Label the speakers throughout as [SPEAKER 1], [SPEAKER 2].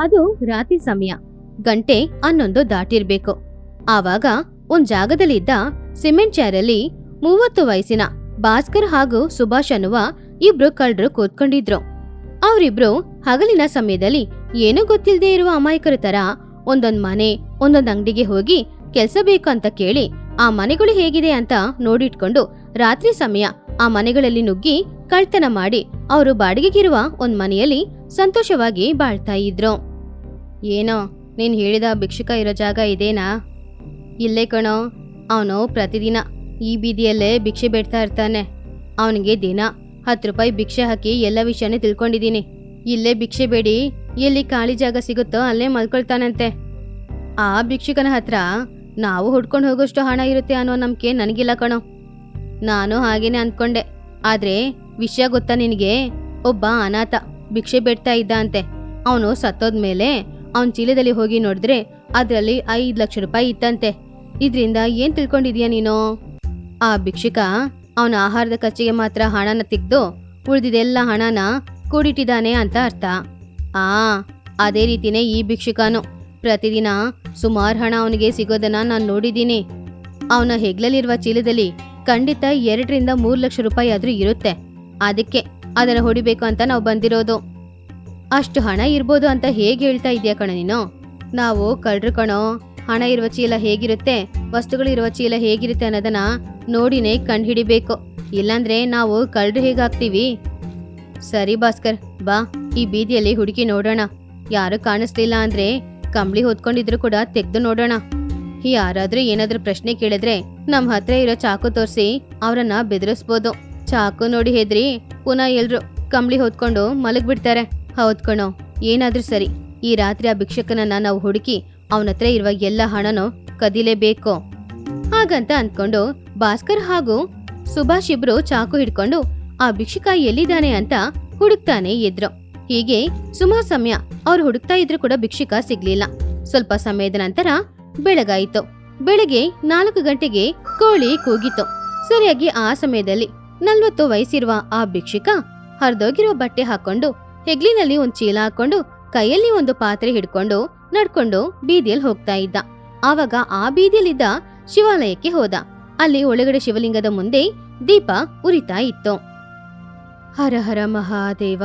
[SPEAKER 1] ಅದು ರಾತ್ರಿ ಸಮಯ. ಗಂಟೆ ಹನ್ನೊಂದು ದಾಟಿರ್ಬೇಕು. ಆವಾಗ ಒಂದ್ ಜಾಗದಲ್ಲಿದ್ದ ಸಿಮೆಂಟ್ ಚೇರಲ್ಲಿ ಮೂವತ್ತು ವಯಸ್ಸಿನ ಭಾಸ್ಕರ್ ಹಾಗೂ ಸುಭಾಷ್ ಅನ್ನುವ ಇಬ್ರು ಕಳ್ಳರು ಕೂತ್ಕೊಂಡಿದ್ರು. ಅವರಿಬ್ರು ಹಗಲಿನ ಸಮಯದಲ್ಲಿ ಏನೂ ಗೊತ್ತಿಲ್ಲದೆ ಇರುವ ಅಮಾಯಕರ ತರ ಒಂದೊಂದ್ ಮನೆ, ಒಂದೊಂದ್ ಅಂಗಡಿಗೆ ಹೋಗಿ ಕೆಲ್ಸ ಬೇಕು ಅಂತ ಕೇಳಿ ಆ ಮನೆಗಳು ಹೇಗಿದೆ ಅಂತ ನೋಡಿಟ್ಕೊಂಡು ರಾತ್ರಿ ಸಮಯ ಆ ಮನೆಗಳಲ್ಲಿ ನುಗ್ಗಿ ಕಳ್ತನ ಮಾಡಿ ಅವರು ಬಾಡಿಗೆಗಿರುವ ಒಂದ್ ಮನೆಯಲ್ಲಿ ಸಂತೋಷವಾಗಿ ಬಾಳ್ತಾ ಇದ್ರು. ಏನೋ, ನೀನು ಹೇಳಿದ ಭಿಕ್ಷುಕ ಇರೋ ಜಾಗ ಇದೇನಾ? ಇಲ್ಲೇ ಕಣೋ, ಅವನು ಪ್ರತಿದಿನ ಈ ಬೀದಿಯಲ್ಲೇ ಭಿಕ್ಷೆ ಬೇಡ್ತಾ ಇರ್ತಾನೆ. ಅವನಿಗೆ ದಿನ ಹತ್ತು ರೂಪಾಯಿ ಭಿಕ್ಷೆ ಹಾಕಿ ಎಲ್ಲ ವಿಷಯನೂ ತಿಳ್ಕೊಂಡಿದ್ದೀನಿ. ಇಲ್ಲೇ ಭಿಕ್ಷೆ ಬೇಡಿ, ಎಲ್ಲಿ ಖಾಲಿ ಜಾಗ ಸಿಗುತ್ತೋ ಅಲ್ಲೇ ಮಲ್ಕೊಳ್ತಾನಂತೆ. ಆ ಭಿಕ್ಷುಕನ ಹತ್ರ ನಾವು ಹುಡ್ಕೊಂಡು ಹೋಗೋಷ್ಟು ಹಣ ಇರುತ್ತೆ ಅನ್ನೋ ನಂಬಿಕೆ ನನಗಿಲ್ಲ ಕಣೋ. ನಾನು ಹಾಗೇನೆ ಅಂದ್ಕೊಂಡೆ ಆದರೆ ವಿಷಯ ಗೊತ್ತಾ ನಿನಗೆ? ಒಬ್ಬ ಅನಾಥ ಭಿಕ್ಷೆ ಬೇಡ್ತಾ ಇದ್ದ ಅಂತೆ. ಅವನು ಸತ್ತೋದ್ಮೇಲೆ ಅವನ ಚೀಲದಲ್ಲಿ ಹೋಗಿ ನೋಡಿದ್ರೆ ಅದರಲ್ಲಿ ಐದು ಲಕ್ಷ ರೂಪಾಯಿ ಇತ್ತಂತೆ. ಇದರಿಂದ ಏನ್ ತಿಳ್ಕೊಂಡಿದ್ಯಾ ನೀನು? ಆ ಭಿಕ್ಷುಕ ಅವನ ಆಹಾರದ ಖರ್ಚಿಗೆ ಮಾತ್ರ ಹಣನ ತೆಗ್ದು ಉಳಿದಿದೆಲ್ಲ ಹಣನ ಕೂಡಿಟ್ಟಿದ್ದಾನೆ ಅಂತ ಅರ್ಥ. ಆ, ಅದೇ ರೀತಿನೇ ಈ ಭಿಕ್ಷುಕನು. ಪ್ರತಿದಿನ ಸುಮಾರು ಹಣ ಅವನಿಗೆ ಸಿಗೋದನ್ನ ನಾನು ನೋಡಿದ್ದೀನಿ. ಅವನ ಹೆಗ್ಲಲ್ಲಿರುವ ಚೀಲದಲ್ಲಿ ಖಂಡಿತ ಎರಡರಿಂದ ಮೂರು ಲಕ್ಷ ರೂಪಾಯಿ ಆದರೂ ಇರುತ್ತೆ. ಅದಕ್ಕೆ ಅದನ್ನು ಹೊಡಿಬೇಕು ಅಂತ ನಾವು ಬಂದಿರೋದು. ಅಷ್ಟು ಹಣ ಇರ್ಬೋದು ಅಂತ ಹೇಗೆ ಹೇಳ್ತಾ ಇದೆಯಾ ಕಣ ನೀನು? ನಾವು ಕಳ್ರು ಕಣೋ, ಹಣ ಇರುವ ಚೀಲ ಹೇಗಿರುತ್ತೆ ವಸ್ತುಗಳಿರುವ ಚೀಲ ಹೇಗಿರುತ್ತೆ ಅನ್ನೋದನ್ನ ನೋಡಿನೇ ಕಂಡುಹಿಡಿಬೇಕು. ಇಲ್ಲಾಂದ್ರೆ ನಾವು ಕಳ್ರು ಹೇಗಾಗ್ತೀವಿ? ಸರಿ ಭಾಸ್ಕರ್, ಬಾ, ಈ ಬೀದಿಯಲ್ಲಿ ಹುಡುಕಿ ನೋಡೋಣ. ಯಾರು ಕಾಣಿಸ್ಲಿಲ್ಲ ಅಂದ್ರೆ ಕಂಬಳಿ ಹೊತ್ಕೊಂಡಿದ್ರು ಕೂಡ ತೆಗ್ದು ನೋಡೋಣ. ಯಾರಾದ್ರೂ ಏನಾದ್ರೂ ಪ್ರಶ್ನೆ ಕೇಳಿದ್ರೆ ನಮ್ಮ ಹತ್ರ ಇರೋ ಚಾಕು ತೋರಿಸಿ ಅವರನ್ನ ಬೆದರಿಸ್ಬೋದು. ಚಾಕು ನೋಡಿ ಹೆದ್ರಿ ಪುನಃ ಎಲ್ರು ಕಂಬಳಿ ಹೊತ್ಕೊಂಡು ಮಲಗ್ಬಿಡ್ತಾರೆ. ಹೌದ್ ಕಣೋ, ಏನಾದ್ರೂ ಸರಿ. ಈ ರಾತ್ರಿ ಆ ಭಿಕ್ಷಕನನ್ನ ನಾವು ಹುಡುಕಿ ಅವನ ಇರುವ ಎಲ್ಲ ಹಣನೂ ಕದಿಲೇಬೇಕು. ಹಾಗಂತ ಅಂದ್ಕೊಂಡು ಭಾಸ್ಕರ್ ಹಾಗೂ ಸುಭಾಷ್ ಇಬ್ರು ಚಾಕು ಹಿಡ್ಕೊಂಡು ಆ ಭಿಕ್ಷಕ ಎಲ್ಲಿದ್ದಾನೆ ಅಂತ ಹುಡುಕ್ತಾನೆ ಇದ್ರು. ಹೀಗೆ ಸುಮಾರು ಸಮಯ ಅವ್ರು ಹುಡುಕ್ತಾ ಇದ್ರು ಕೂಡ ಭಿಕ್ಷಕ ಸಿಗ್ಲಿಲ್ಲ. ಸ್ವಲ್ಪ ಸಮಯದ ನಂತರ ಬೆಳಗಾಯಿತು. ಬೆಳಗ್ಗೆ ನಾಲ್ಕು ಗಂಟೆಗೆ ಕೋಳಿ ಕೂಗಿತು. ಸರಿಯಾಗಿ ಆ ಸಮಯದಲ್ಲಿ ನಲ್ವತ್ತು ವಯಸ್ಸಿರುವ ಆ ಭಿಕ್ಷಕ ಹರಿದೋಗಿರೋ ಬಟ್ಟೆ ಹಾಕೊಂಡು ಹೆಗ್ಲಿನಲ್ಲಿ ಒಂದ್ ಚೀಲ ಹಾಕೊಂಡು ಕೈಯಲ್ಲಿ ಒಂದು ಪಾತ್ರೆ ಹಿಡ್ಕೊಂಡು ನಡ್ಕೊಂಡು ಬೀದಿಯಲ್ಲಿ ಹೋಗ್ತಾ ಇದ್ದ. ಆವಾಗ ಆ ಬೀದಿಯಲ್ಲಿದ್ದ ಶಿವಾಲಯಕ್ಕೆ ಹೋದ. ಅಲ್ಲಿ ಒಳಗಡೆ ಶಿವಲಿಂಗದ ಮುಂದೆ ದೀಪ ಉರಿತಾ ಇತ್ತು. ಹರ ಹರ ಮಹಾದೇವ,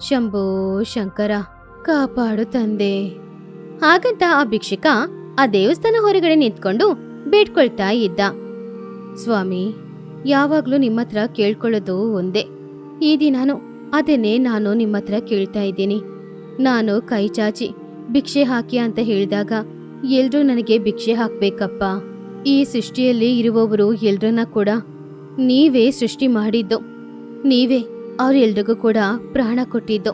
[SPEAKER 1] ಶಂಭೋ ಶಂಕರ, ಕಾಪಾಡು ತಂದೆ. ಹಾಗಂತ ಆ ಭಿಕ್ಷುಕ ಆ ದೇವಸ್ಥಾನ ಹೊರಗಡೆ ನಿಂತ್ಕೊಂಡು ಬೇಡ್ಕೊಳ್ತಾ ಇದ್ದ. ಸ್ವಾಮಿ, ಯಾವಾಗ್ಲೂ ನಿಮ್ಮತ್ರ ಕೇಳ್ಕೊಳ್ಳೋದು ಒಂದೇ. ಈ ದಿನಾನು ಅದನ್ನೇ ನಾನು ನಿಮ್ಮ ಹತ್ರ ಕೇಳ್ತಾ ಇದ್ದೀನಿ. ನಾನು ಕೈ ಚಾಚಿ ಭಿಕ್ಷೆ ಹಾಕಿ ಅಂತ ಹೇಳಿದಾಗ, ಎಲ್ರೂ ನನಗೆ ಭಿಕ್ಷೆ ಹಾಕ್ಬೇಕಪ್ಪ. ಈ ಸೃಷ್ಟಿಯಲ್ಲಿ ಇರುವವರು ಎಲ್ರನ್ನ ಕೂಡ ನೀವೇ ಸೃಷ್ಟಿ ಮಾಡಿದ್ದು. ನೀವೇ ಅವರೆಲ್ರಿಗೂ ಕೂಡ ಪ್ರಾಣ ಕೊಟ್ಟಿದ್ದು.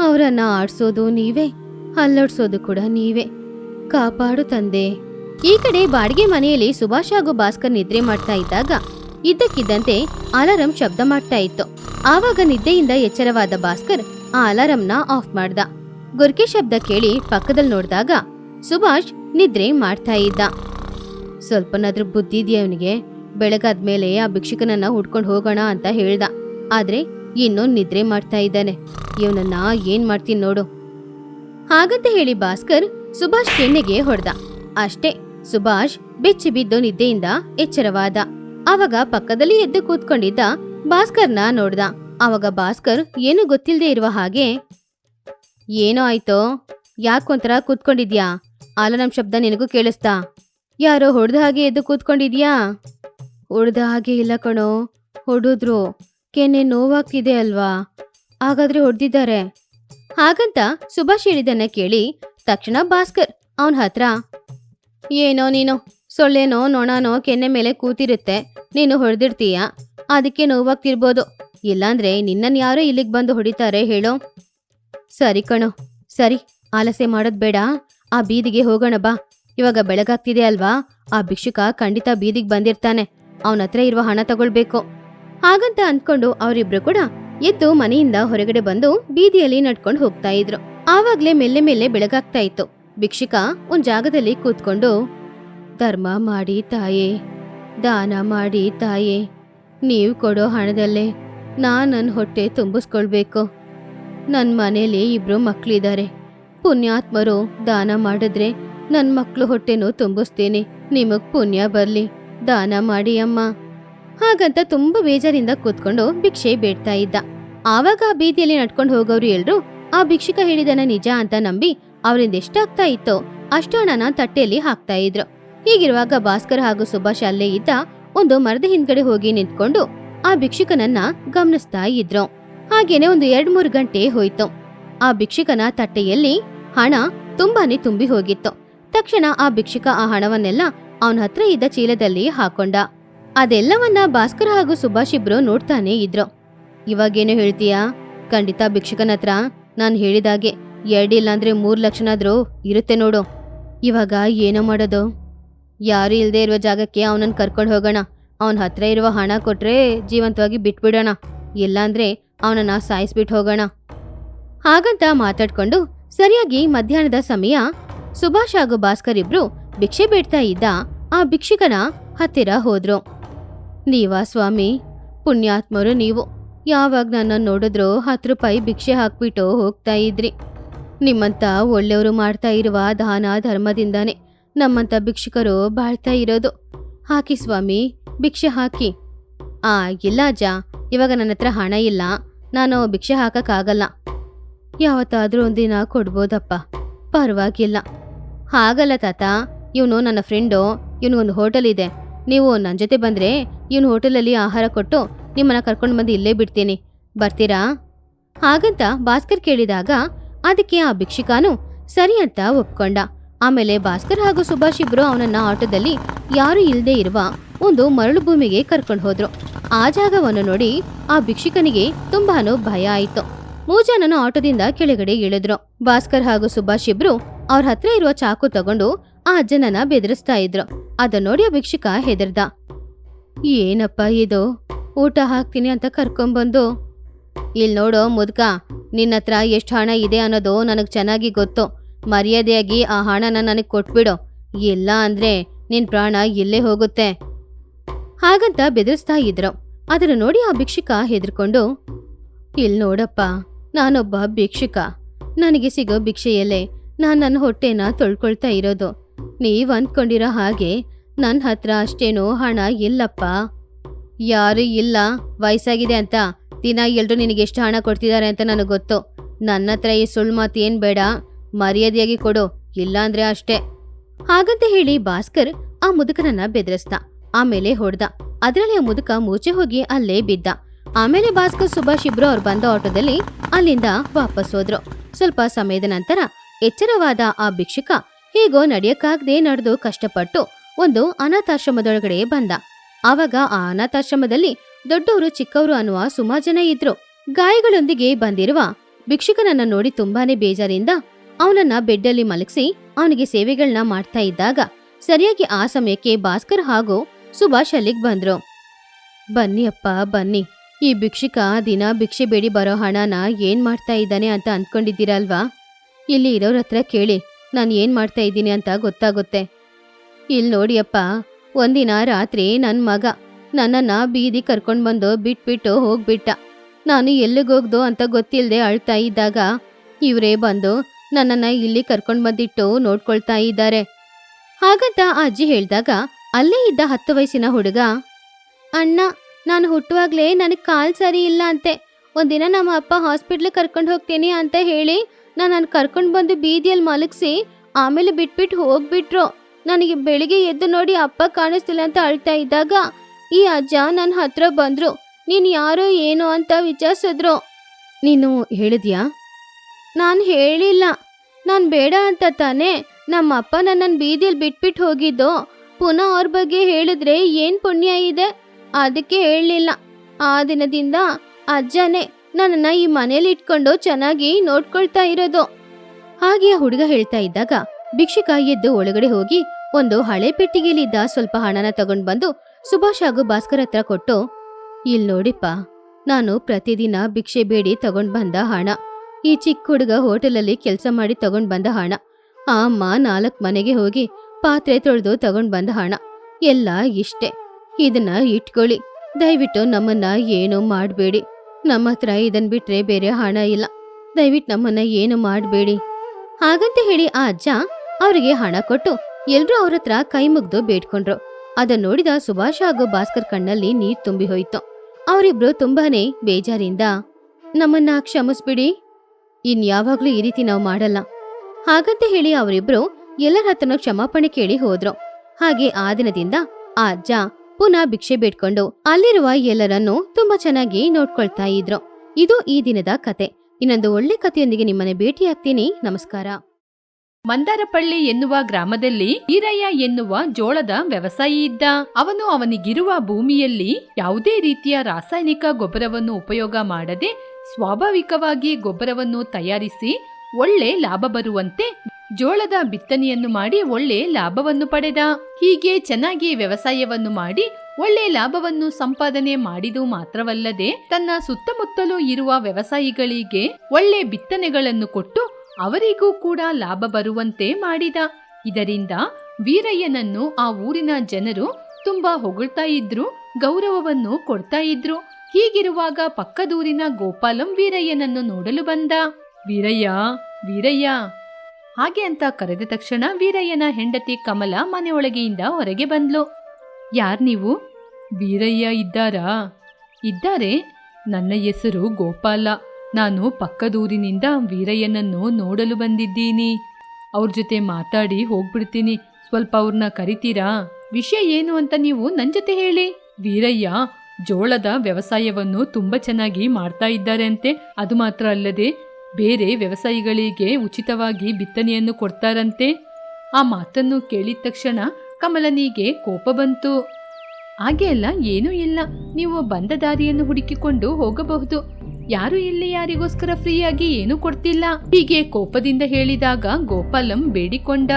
[SPEAKER 1] ಅವರನ್ನ ಆಡ್ಸೋದು ನೀವೇ, ಅಲ್ಲಾಡ್ಸೋದು ಕೂಡ ನೀವೇ. ಕಾಪಾಡು ತಂದೆ. ಈ ಕಡೆ ಬಾಡಿಗೆ ಮನೆಯಲ್ಲಿ ಸುಭಾಷ್ ಹಾಗೂ ಭಾಸ್ಕರ್ ನಿದ್ರೆ ಮಾಡ್ತಾ ಇದ್ದಾಗ ಇದ್ದಕ್ಕಿದ್ದಂತೆ ಅಲಾರಂ ಶಬ್ದ ಮಾಡ್ತಾ ಇತ್ತು. ಆವಾಗ ನಿದ್ದೆಯಿಂದ ಎಚ್ಚರವಾದ ಭಾಸ್ಕರ್ ಆ ಅಲಾರಂನ ಆಫ್ ಮಾಡ್ದ. ಗೊರ್ಕೆ ಶಬ್ದ ಕೇಳಿ ಪಕ್ಕದಲ್ಲಿ ನೋಡಿದಾಗ ಸುಭಾಷ್ ನಿದ್ರೆ ಮಾಡ್ತಾ ಇದ್ದ. ಸ್ವಲ್ಪನಾದ್ರೂ ಬುದ್ಧಿ ಇದೆಯಾ ಅವನಿಗೆ? ಬೆಳಗಾದ್ಮೇಲೆ ಆ ಭಿಕ್ಷುಕನನ್ನ ಹುಡ್ಕೊಂಡು ಹೋಗೋಣ ಅಂತ ಹೇಳ್ದ. ಆದ್ರೆ ಇನ್ನೂ ನಿದ್ರೆ ಮಾಡ್ತಾ ಇದ್ದಾನೆ. ಇವನನ್ನ ಏನ್ ಮಾಡ್ತೀನಿ ನೋಡು? ಹಾಗಂತ ಹೇಳಿ ಭಾಸ್ಕರ್ ಸುಭಾಷ್ ಕೆನ್ನೆಗೆ ಹೊಡೆದ. ಅಷ್ಟೇ, ಸುಭಾಷ್ ಬೆಚ್ಚಿ ಬಿದ್ದು ನಿದ್ದೆಯಿಂದ ಎಚ್ಚರವಾದ. ಆವಾಗ ಪಕ್ಕದಲ್ಲಿ ಎದ್ದು ಕೂತ್ಕೊಂಡಿದ್ದ ಭಾಸ್ಕರ್ನ ನೋಡ್ದ. ಅವಾಗ ಭಾಸ್ಕರ್ ಏನು ಗೊತ್ತಿಲ್ಲದೆ ಇರುವ ಹಾಗೆ, ಏನೋ ಆಯ್ತೋ? ಯಾಕೊಂತರ ಕೂತ್ಕೊಂಡಿದ್ಯಾ? ಆಲನಂ ಶಬ್ದ ನಿನಗೂ ಕೇಳಿಸ್ತಾ? ಯಾರೋ ಹೊಡೆದ ಹಾಗೆ ಎದ್ದು ಕೂತ್ಕೊಂಡಿದ್ಯಾ? ಹೊಡೆದ ಹಾಗೆ ಇಲ್ಲ ಕಣೋ. ಹೊಡೆದ್ರು. ಕೆನೆ ನೋವಾಗ್ತಿದೆ ಅಲ್ವಾ? ಹಾಗಾದ್ರೆ ಹೊಡೆದಿದ್ದಾರೆ. ಹಾಗಂತ ಸುಭಾಷ್ ಹೇಳಿದನ್ನ ಕೇಳಿ ತಕ್ಷಣ ಭಾಸ್ಕರ್ ಅವನ ಹತ್ರ, ಏನೋ ನೀನು? ಸೊಳ್ಳೆನೋ ನೊಣನೋ ಕೆನ್ನೆ ಮೇಲೆ ಕೂತಿರುತ್ತೆ. ನೀನು ಹೊಡೆದಿರ್ತೀಯ ಅದಕ್ಕೆ ನೋವಾಗ್ತಿರ್ಬೋದು. ಇಲ್ಲಾಂದ್ರೆ ನಿನ್ನನ್ನು ಯಾರೋ ಇಲ್ಲಿಗೆ ಬಂದು ಹೊಡಿತಾರೆ ಹೇಳೋ? ಸರಿ ಕಣೋ, ಸರಿ ಆಲಸೆ ಮಾಡೋದ್ ಬೇಡ. ಆ ಬೀದಿಗೆ ಹೋಗೋಣ ಬಾ. ಇವಾಗ ಬೆಳಗಾಗ್ತಿದೆ ಅಲ್ವಾ? ಆ ಭಿಕ್ಷುಕ ಖಂಡಿತ ಬೀದಿಗೆ ಬಂದಿರ್ತಾನೆ. ಅವನ ಹತ್ರ ಇರುವ ಹಣ ತಗೊಳ್ಬೇಕು. ಹಾಗಂತ ಅಂದ್ಕೊಂಡು ಅವರಿಬ್ರು ಕೂಡ ಎದ್ದು ಮನೆಯಿಂದ ಹೊರಗಡೆ ಬಂದು ಬೀದಿಯಲ್ಲಿ ನಡ್ಕೊಂಡು ಹೋಗ್ತಾ ಇದ್ರು. ಆವಾಗ್ಲೇ ಮೆಲ್ಲೆ ಮೆಲ್ಲೆ ಬೆಳಗಾಗ್ತಾ ಇತ್ತು. ಭಿಕ್ಷುಕ ಒಂದ್ ಜಾಗದಲ್ಲಿ ಕೂತ್ಕೊಂಡು ಧರ್ಮ ಮಾಡಿ ತಾಯೇ, ದಾನ ಮಾಡಿ ತಾಯೇ, ನೀವು ಕೊಡೋ ಹಣದಲ್ಲೇ ನಾನು ನನ್ನ ಹೊಟ್ಟೆ ತುಂಬಿಸ್ಕೊಳ್ಬೇಕು. ನನ್ನ ಮನೇಲಿ ಇಬ್ಬರು ಮಕ್ಕಳಿದ್ದಾರೆ ಪುಣ್ಯಾತ್ಮರು ದಾನ ಮಾಡಿದ್ರೆ ನನ್ನ ಮಕ್ಕಳು ಹೊಟ್ಟೆನೂ ತುಂಬಿಸ್ತೀನಿ. ನಿಮಗೆ ಪುಣ್ಯ ಬರಲಿ. ದಾನ ಮಾಡಿ ಅಮ್ಮ. ಹಾಗಂತ ತುಂಬ ಬೇಜಾರಿಂದ ಕೂತ್ಕೊಂಡು ಭಿಕ್ಷೆ ಬೇಡ್ತಾ ಇದ್ದ. ಆವಾಗ ಆ ಬೀದಿಯಲ್ಲಿ ನಡ್ಕೊಂಡು ಹೋಗೋರು ಎಲ್ರು, ಆ ಭಿಕ್ಷುಕ ಹೇಳಿದನ ನಿಜ ಅಂತ ನಂಬಿ ಅವರಿಂದ ಎಷ್ಟಾಗ್ತಾ ಇತ್ತೋ ಅಷ್ಟು ಹಣನ ತಟ್ಟೆಯಲ್ಲಿ ಹಾಕ್ತಾ ಇದ್ರು. ಹೀಗಿರುವಾಗ ಭಾಸ್ಕರ್ ಹಾಗೂ ಸುಭಾಷ್ ಅಲ್ಲೇ ಇದ್ದ ಒಂದು ಮರದ ಹಿಂದ್ಗಡೆ ಹೋಗಿ ನಿಂತ್ಕೊಂಡು ಆ ಭಿಕ್ಷುಕನನ್ನ ಗಮನಿಸ್ತಾ ಇದ್ರು. ಹಾಗೇನೆ ಒಂದು ಎರಡ್ ಮೂರು ಗಂಟೆ ಹೋಯ್ತು. ಆ ಭಿಕ್ಷುಕನ ತಟ್ಟೆಯಲ್ಲಿ ಹಣ ತುಂಬಾನೇ ತುಂಬಿ ಹೋಗಿತ್ತು. ತಕ್ಷಣ ಆ ಭಿಕ್ಷುಕ ಆ ಹಣವನ್ನೆಲ್ಲ ಅವನ ಹತ್ರ ಇದ್ದ ಚೀಲದಲ್ಲಿ ಹಾಕೊಂಡ. ಅದೆಲ್ಲವನ್ನ ಭಾಸ್ಕರ್ ಹಾಗೂ ಸುಭಾಷ್ ಇಬ್ರು ನೋಡ್ತಾನೆ ಇದ್ರು. ಇವಾಗೇನು ಹೇಳ್ತೀಯಾ? ಖಂಡಿತ ಭಿಕ್ಷುಕನ ಹತ್ರ ನಾನ್ ಹೇಳಿದಾಗೆ ಎರಡಿಲ್ಲಾಂದ್ರೆ ಮೂರು ಲಕ್ಷನಾದ್ರೂ ಇರುತ್ತೆ ನೋಡು. ಇವಾಗ ಏನೋ ಮಾಡೋದು? ಯಾರು ಇಲ್ಲದೆ ಇರುವ ಜಾಗಕ್ಕೆ ಅವನನ್ನು ಕರ್ಕೊಂಡು ಹೋಗೋಣ. ಅವನ ಹತ್ರ ಇರುವ ಹಣ ಕೊಟ್ಟರೆ ಜೀವಂತವಾಗಿ ಬಿಟ್ಬಿಡೋಣ. ಇಲ್ಲಾಂದ್ರೆ ಅವನನ್ನ ಸಾಯಿಸ್ಬಿಟ್ಟು ಹೋಗೋಣ. ಹಾಗಂತ ಮಾತಾಡ್ಕೊಂಡು ಸರಿಯಾಗಿ ಮಧ್ಯಾಹ್ನದ ಸಮಯ ಸುಭಾಷ್ ಹಾಗೂ ಭಾಸ್ಕರ್ ಇಬ್ರು ಭಿಕ್ಷೆ ಬೇಡ್ತಾ ಇದ್ದ ಆ ಭಿಕ್ಷುಕನ ಹತ್ತಿರ ಹೋದ್ರು. ನೀವಾ ಸ್ವಾಮಿ? ಪುಣ್ಯಾತ್ಮರು ನೀವು. ಯಾವಾಗ ನನ್ನ ನೋಡಿದ್ರು ಹತ್ತು ರೂಪಾಯಿ ಭಿಕ್ಷೆ ಹಾಕ್ಬಿಟ್ಟು ಹೋಗ್ತಾ ಇದ್ರಿ. ನಿಮ್ಮಂತ ಒಳ್ಳೆಯವರು ಮಾಡ್ತಾ ಇರುವ ದಾನ ಧರ್ಮದಿಂದಾನೆ ನಮ್ಮಂತ ಭಿಕ್ಷುಕರು ಬಾಳ್ತಾ ಇರೋದು. ಹಾಕಿ ಸ್ವಾಮಿ, ಭಿಕ್ಷೆ ಹಾಕಿ. ಆ, ಇಲ್ಲ ಅಜ್ಜ, ಇವಾಗ ನನ್ನ ಹತ್ರ ಹಣ ಇಲ್ಲ. ನಾನು ಭಿಕ್ಷೆ ಹಾಕಕ್ಕಾಗಲ್ಲ. ಯಾವತ್ತಾದರೂ ಒಂದಿನ ಕೊಡ್ಬೋದಪ್ಪ. ಪರವಾಗಿಲ್ಲ. ಹಾಗಲ್ಲ ತಾತ, ಇವನು ನನ್ನ ಫ್ರೆಂಡು ಇವನಿಗೊಂದು ಹೋಟೆಲ್ ಇದೆ. ನೀವು ನನ್ನ ಜೊತೆ ಬಂದರೆ ಇವನು ಹೋಟೆಲಲ್ಲಿ ಆಹಾರ ಕೊಟ್ಟು ನಿಮ್ಮನ್ನು ಕರ್ಕೊಂಡು ಬಂದು ಇಲ್ಲೇ ಬಿಡ್ತೀನಿ. ಬರ್ತೀರಾ? ಹಾಗಂತ ಭಾಸ್ಕರ್ ಕೇಳಿದಾಗ, ಅದಕ್ಕೆ ಆ ಭಿಕ್ಷಿಕಾನು ಸರಿ ಅಂತ ಒಪ್ಕೊಂಡ. ಆಮೇಲೆ ಭಾಸ್ಕರ್ ಹಾಗೂ ಸುಭಾಷ್ ಇಬ್ರು ಅವನನ್ನ ಆಟೋದಲ್ಲಿ ಯಾರು ಇಲ್ಲದೆ ಇರುವ ಒಂದು ಮರಳು ಭೂಮಿಗೆ ಕರ್ಕೊಂಡು ಹೋದ್ರು. ಆ ಜಾಗವನ್ನು ನೋಡಿ ಆ ಭಿಕ್ಷುಕನಿಗೆ ತುಂಬಾನು ಭಯ ಆಯಿತು. ಮೂಜನನು ಆಟೋದಿಂದ ಕೆಳಗಡೆ ಇಳಿದ್ರು. ಭಾಸ್ಕರ್ ಹಾಗೂ ಸುಭಾಷ್ ಇಬ್ರು ಅವ್ರ ಹತ್ರ ಇರುವ ಚಾಕು ತಗೊಂಡು ಆ ಅಜ್ಜನನ್ನ ಬೆದರಿಸ್ತಾ ಇದ್ರು. ಅದನ್ನ ನೋಡಿ ಆ ಭಿಕ್ಷುಕ ಹೆದರ್ದ. ಏನಪ್ಪ ಇದು? ಊಟ ಹಾಕ್ತೀನಿ ಅಂತ ಕರ್ಕೊಂಬಂದು. ಇಲ್ಲಿ ನೋಡೋ ಮುದ್ಕ ನಿನ್ನ ಹತ್ರ ಎಷ್ಟು ಹಣ ಇದೆ ಅನ್ನೋದು ನನಗೆ ಚೆನ್ನಾಗಿ ಗೊತ್ತು. ಮರ್ಯಾದೆಯಾಗಿ ಆ ಹಣನ ನನಗೆ ಕೊಟ್ಬಿಡು. ಇಲ್ಲ ಅಂದ್ರೆ ನಿನ್ ಪ್ರಾಣ ಎಲ್ಲೇ ಹೋಗುತ್ತೆ. ಹಾಗಂತ ಬೆದರಿಸ್ತಾ ಇದ್ರು. ಅದನ್ನು ನೋಡಿ ಆ ಭಿಕ್ಷುಕ ಹೆದರ್ಕೊಂಡು ಇಲ್ಲಿ ನೋಡಪ್ಪ, ನಾನೊಬ್ಬ ಭಿಕ್ಷುಕ. ನನಗೆ ಸಿಗೋ ಭಿಕ್ಷೆಯಲ್ಲೇ ನಾನು ನನ್ನ ಹೊಟ್ಟೆನ ತೊಳ್ಕೊಳ್ತಾ ಇರೋದು. ನೀವು ಅಂದ್ಕೊಂಡಿರೋ ಹಾಗೆ ನನ್ನ ಹತ್ರ ಅಷ್ಟೇನೋ ಹಣ ಇಲ್ಲಪ್ಪ. ಯಾರು ಇಲ್ಲ, ವಯಸ್ಸಾಗಿದೆ ಅಂತ. ದಿನ ಎಲ್ಲರೂ ನಿನಗೆ ಎಷ್ಟು ಹಣ ಕೊಡ್ತಿದ್ದಾರೆ ಅಂತ ನನಗೆ ಗೊತ್ತು. ನನ್ನ ಹತ್ರ ಈ ಸುಳ್ಳು ಮಾತು ಏನು ಬೇಡ. ಮರ್ಯಾದೆಯಾಗಿ ಕೊಡು, ಇಲ್ಲಾಂದ್ರೆ ಅಷ್ಟೇ. ಹಾಗಂತ ಹೇಳಿ ಭಾಸ್ಕರ್ ಆ ಮುದುಕನನ್ನ ಬೆದರಿಸ್ದ. ಆಮೇಲೆ ಹೊಡೆದ. ಅದರಲ್ಲಿ ಆ ಮುದುಕ ಮೂಚೆ ಹೋಗಿ ಅಲ್ಲೇ ಬಿದ್ದ. ಆಮೇಲೆ ಭಾಸ್ಕರ್, ಸುಭಾಷ್ ಇಬ್ರು ಅವ್ರು ಬಂದ ಆಟೋದಲ್ಲಿ ಅಲ್ಲಿಂದ ವಾಪಸ್ ಹೋದ್ರು. ಸ್ವಲ್ಪ ಸಮಯದ ನಂತರ ಎಚ್ಚರವಾದ ಆ ಭಿಕ್ಷುಕ ಹೀಗೋ ನಡೆಯಕ್ಕಾಗದೆ ನಡೆದು ಕಷ್ಟಪಟ್ಟು ಒಂದು ಅನಾಥಾಶ್ರಮದೊಳಗಡೆ ಬಂದ. ಆವಾಗ ಆ ಅನಾಥಾಶ್ರಮದಲ್ಲಿ ದೊಡ್ಡವರು ಚಿಕ್ಕವರು ಅನ್ನುವ ಸುಮಾರು ಜನ ಇದ್ರು. ಗಾಯಗಳೊಂದಿಗೆ ಬಂದಿರುವ ಭಿಕ್ಷುಕನನ್ನ ನೋಡಿ ತುಂಬಾನೇ ಬೇಜಾರಿಂದ ಅವನನ್ನ ಬೆಡ್ಡಲ್ಲಿ ಮಲಗಿಸಿ ಅವನಿಗೆ ಸೇವೆಗಳನ್ನ ಮಾಡ್ತಾ ಇದ್ದಾಗ ಸರಿಯಾಗಿ ಆ ಸಮಯಕ್ಕೆ ಭಾಸ್ಕರ್ ಹಾಗೂ ಸುಭಾಷ್ ಅಲ್ಲಿಗೆ ಬಂದ್ರು. ಬನ್ನಿ ಅಪ್ಪ, ಬನ್ನಿ. ಈ ಭಿಕ್ಷಿಕ ದಿನ ಭಿಕ್ಷೆ ಬೇಡಿ ಬರೋ ಹಣನ ಏನ್ ಮಾಡ್ತಾ ಇದ್ದಾನೆ ಅಂತ ಅಂದ್ಕೊಂಡಿದ್ದೀರಲ್ವಾ ಇಲ್ಲಿ ಇರೋರ ಹತ್ರ ಕೇಳಿ, ನಾನು ಏನ್ ಮಾಡ್ತಾ ಇದ್ದೀನಿ ಅಂತ ಗೊತ್ತಾಗುತ್ತೆ. ಇಲ್ಲಿ ನೋಡಿಯಪ್ಪ ಒಂದಿನ ರಾತ್ರಿ ನನ್ನ ಮಗ ನನ್ನನ್ನ ಬೀದಿ ಕರ್ಕೊಂಡು ಬಂದು ಬಿಟ್ಬಿಟ್ಟು ಹೋಗ್ಬಿಟ್ಟ. ನಾನು ಎಲ್ಲಿಗೋಗ್ದು ಅಂತ ಗೊತ್ತಿಲ್ಲದೆ ಅಳ್ತಾ ಇದ್ದಾಗ ಇವರೇ ಬಂದು ನನ್ನನ್ನ ಇಲ್ಲಿ ಕರ್ಕೊಂಡು ಬಂದಿಟ್ಟು ನೋಡ್ಕೊಳ್ತಾ ಇದ್ದಾರೆ. ಹಾಗಂತ ಅಜ್ಜಿ ಹೇಳಿದಾಗ, ಅಲ್ಲೇ ಇದ್ದ ಹತ್ತು ವಯಸ್ಸಿನ ಹುಡುಗ, ಅಣ್ಣ, ನಾನು ಹುಟ್ಟುವಾಗಲೇ ನನಗೆ ಕಾಲು ಸರಿ ಇಲ್ಲ ಅಂತೆ. ಒಂದಿನ ನಮ್ಮ ಅಪ್ಪ ಹಾಸ್ಪಿಟ್ಲಿಗೆ ಕರ್ಕೊಂಡು ಹೋಗ್ತೀನಿ ಅಂತ ಹೇಳಿ ನಾನು ಕರ್ಕೊಂಡು ಬಂದು ಬೀದಿಯಲ್ಲಿ ಮಲಗಿಸಿ ಆಮೇಲೆ ಬಿಟ್ಬಿಟ್ಟು ಹೋಗ್ಬಿಟ್ರು. ನನಗೆ ಬೆಳಿಗ್ಗೆ ಎದ್ದು ನೋಡಿ ಅಪ್ಪ ಕಾಣಿಸ್ತಿಲ್ಲ ಅಂತ ಅಳ್ತಾ ಇದ್ದಾಗ ಈ ಅಜ್ಜ ನನ್ನ ಹತ್ರ ಬಂದ್ರು. ನೀನು ಯಾರೋ ಏನೋ ಅಂತ ವಿಚಾರಿಸಿದ್ರು. ನೀನು ಹೇಳಿದ್ಯಾ? ನಾನು ಹೇಳಿಲ್ಲ. ನಾನು ಬೇಡ ಅಂತ ತಾನೇ ನಮ್ಮಪ್ಪ ನನ್ನನ್ನು ಬೀದಿಯಲ್ಲಿ ಬಿಟ್ಬಿಟ್ಟು ಹೋಗಿದ್ದು. ಪುನಃ ಅವ್ರ ಬಗ್ಗೆ ಹೇಳಿದ್ರೆ ಏನು ಪುಣ್ಯ ಇದೆ? ಅದಕ್ಕೆ ಹೇಳಲಿಲ್ಲ. ಆ ದಿನದಿಂದ ಅಜ್ಜನೇ ನನ್ನನ್ನು ಈ ಮನೇಲಿ ಇಟ್ಕೊಂಡು ಚೆನ್ನಾಗಿ ನೋಡ್ಕೊಳ್ತಾ ಇರೋದು. ಹಾಗೆ ಆ ಹುಡುಗ ಹೇಳ್ತಾ ಇದ್ದಾಗ ಭಿಕ್ಷುಕ ಎದ್ದು ಒಳಗಡೆ ಹೋಗಿ ಒಂದು ಹಳೆ ಪೆಟ್ಟಿಗೆಯಲ್ಲಿದ್ದ ಸ್ವಲ್ಪ ಹಣನ ತಗೊಂಡ್ ಬಂದು ಸುಭಾಷ್ ಹಾಗೂ ಭಾಸ್ಕರ್ ಹತ್ರ ಕೊಟ್ಟು ಇಲ್ ನೋಡಿಪ್ಪ, ನಾನು ಪ್ರತಿದಿನ ಭಿಕ್ಷೆ ಬೇಡಿ ತಗೊಂಡ್ ಬಂದ ಹಣ. ಈ ಚಿಕ್ಕ ಹುಡುಗ ಹೋಟೆಲಲ್ಲಿ ಕೆಲಸ ಮಾಡಿ ತಗೊಂಡ್ ಬಂದ ಹಣ. ಆ ಅಮ್ಮ ನಾಲ್ಕ್ ಮನೆಗೆ ಹೋಗಿ ಪಾತ್ರೆ ತೊಳೆದು ತಗೊಂಡ್ ಬಂದ ಹಣ. ಎಲ್ಲ ಇಷ್ಟೇ. ಇದನ್ನ ಇಟ್ಕೊಳ್ಳಿ. ದಯವಿಟ್ಟು ನಮ್ಮನ್ನ ಏನು ಮಾಡಬೇಡಿ. ನಮ್ಮ ಹತ್ರ ಇದನ್ ಬಿಟ್ರೆ ಬೇರೆ ಹಣ ಇಲ್ಲ. ದಯವಿಟ್ಟು ನಮ್ಮನ್ನ ಏನು ಮಾಡಬೇಡಿ. ಹಾಗಂತ ಹೇಳಿ ಆ ಅಜ್ಜ ಅವರಿಗೆ ಹಣ ಕೊಟ್ಟು ಎಲ್ರೂ ಅವ್ರ ಹತ್ರ ಕೈ ಮುಗ್ದು ಬೇಡ್ಕೊಂಡ್ರು. ಅದನ್ನ ನೋಡಿದ ಸುಭಾಷ್ ಹಾಗೂ ಭಾಸ್ಕರ್ ಕಣ್ಣಲ್ಲಿ ನೀರ್ ತುಂಬಿ ಹೋಯ್ತು. ಅವರಿಬ್ರು ತುಂಬಾನೇ ಬೇಜಾರಿಂದ, ನಮ್ಮನ್ನ ಕ್ಷಮಿಸ್ಬಿಡಿ. ಇನ್ ಯಾವಾಗ್ಲೂ ಈ ರೀತಿ ನಾವು ಮಾಡಲ್ಲ. ಹಾಗಂತ ಹೇಳಿ ಅವರಿಬ್ರು ಎಲ್ಲರ ಹತ್ರನೂ ಕ್ಷಮಾಪಣೆ ಕೇಳಿ ಹೋದ್ರು. ಹಾಗೆ ಆ ದಿನದಿಂದ ಆ ಅಜ್ಜ ಪುನಃ ಭಿಕ್ಷೆ ಬೇಡ್ಕೊಂಡು ಅಲ್ಲಿರುವ ಎಲ್ಲರನ್ನೂ ತುಂಬಾ ಚೆನ್ನಾಗಿ ನೋಡ್ಕೊಳ್ತಾ ಇದ್ರು. ಇದು ಈ ದಿನದ ಕತೆ. ಇನ್ನೊಂದು ಒಳ್ಳೆ ಕಥೆಯೊಂದಿಗೆ ನಿಮ್ಮನ್ನ ಭೇಟಿಯಾಗ್ತೀನಿ. ನಮಸ್ಕಾರ.
[SPEAKER 2] ಮಂದಾರಪಳ್ಳಿ ಎನ್ನುವ ಗ್ರಾಮದಲ್ಲಿ ಈರಯ್ಯ ಎನ್ನುವ ಜೋಳದ ವ್ಯವಸಾಯಿ ಇದ್ದ. ಅವನು ಅವನಿಗಿರುವ ಭೂಮಿಯಲ್ಲಿ ಯಾವುದೇ ರೀತಿಯ ರಾಸಾಯನಿಕ ಗೊಬ್ಬರವನ್ನು ಉಪಯೋಗ ಮಾಡದೆ ಸ್ವಾಭಾವಿಕವಾಗಿ ಗೊಬ್ಬರವನ್ನು ತಯಾರಿಸಿ ಒಳ್ಳೆ ಲಾಭ ಬರುವಂತೆ ಜೋಳದ ಬಿತ್ತನೆಯನ್ನು ಮಾಡಿ ಒಳ್ಳೆ ಲಾಭವನ್ನು ಪಡೆದ. ಹೀಗೆ ಚೆನ್ನಾಗಿ ವ್ಯವಸಾಯವನ್ನು ಮಾಡಿ ಒಳ್ಳೆ ಲಾಭವನ್ನು ಸಂಪಾದನೆ ಮಾಡಿದು ಮಾತ್ರವಲ್ಲದೆ ತನ್ನ ಸುತ್ತಮುತ್ತಲೂ ಇರುವ ವ್ಯವಸಾಯಿಗಳಿಗೆ ಒಳ್ಳೆ ಬಿತ್ತನೆಗಳನ್ನು ಕೊಟ್ಟು ಅವರಿಗೂ ಕೂಡ ಲಾಭ ಬರುವಂತೆ ಮಾಡಿದ. ಇದರಿಂದ ವೀರಯ್ಯನನ್ನು ಆ ಊರಿನ ಜನರು ತುಂಬಾ ಹೊಗಳ್ತಾ ಇದ್ರು, ಗೌರವವನ್ನು ಕೊಡ್ತಾ ಇದ್ರು. ಹೀಗಿರುವಾಗ ಪಕ್ಕದೂರಿನ ಗೋಪಾಲಂ ವೀರಯ್ಯನನ್ನು ನೋಡಲು ಬಂದ. ವೀರಯ್ಯ ವೀರಯ್ಯ. ಹಾಗೆ ಅಂತ ಕರೆದ ತಕ್ಷಣ ವೀರಯ್ಯನ ಹೆಂಡತಿ ಕಮಲ ಮನೆಯೊಳಗೆಯಿಂದ ಹೊರಗೆ ಬಂದ್ಲು. ಯಾರ್ ನೀವು? ವೀರಯ್ಯ ಇದ್ದಾರಾ? ಇದ್ದಾರೆ. ನನ್ನ ಹೆಸರು ಗೋಪಾಲ. ನಾನು ಪಕ್ಕದೂರಿನಿಂದ ವೀರಯ್ಯನನ್ನು ನೋಡಲು ಬಂದಿದ್ದೀನಿ. ಅವ್ರ ಜೊತೆ ಮಾತಾಡಿ ಹೋಗ್ಬಿಡ್ತೀನಿ. ಸ್ವಲ್ಪ ಅವ್ರನ್ನ ಕರಿತೀರಾ? ವಿಷಯ ಏನು ಅಂತ ನೀವು ನನ್ನ ಜೊತೆ ಹೇಳಿ. ವೀರಯ್ಯ ಜೋಳದ ವ್ಯವಸಾಯವನ್ನು ತುಂಬ ಚೆನ್ನಾಗಿ ಮಾಡ್ತಾ ಇದ್ದಾರೆ ಅಂತೆ ಅದು ಮಾತ್ರ ಅಲ್ಲದೆ ಬೇರೆ ವ್ಯವಸಾಯಿಗಳಿಗೆ ಉಚಿತವಾಗಿ ಬಿತ್ತನೆಯನ್ನು ಕೊಡ್ತಾರಂತೆ. ಆ ಮಾತನ್ನು ಕೇಳಿದ ತಕ್ಷಣ ಕಮಲನಿಗೆ ಕೋಪ ಬಂತು. ಹಾಗೆ ಅಲ್ಲ, ಏನೂ ಇಲ್ಲ. ನೀವು ಬಂದ ದಾರಿಯನ್ನು ಹುಡುಕಿಕೊಂಡು ಹೋಗಬಹುದು. ಯಾರು ಇಲ್ಲಿ ಯಾರಿಗೋಸ್ಕರ ಫ್ರೀಯಾಗಿ ಏನೂ ಕೊಡ್ತಿಲ್ಲ. ಹೀಗೆ ಕೋಪದಿಂದ ಹೇಳಿದಾಗ ಗೋಪಾಲಂ ಬೇಡಿಕೊಂಡ.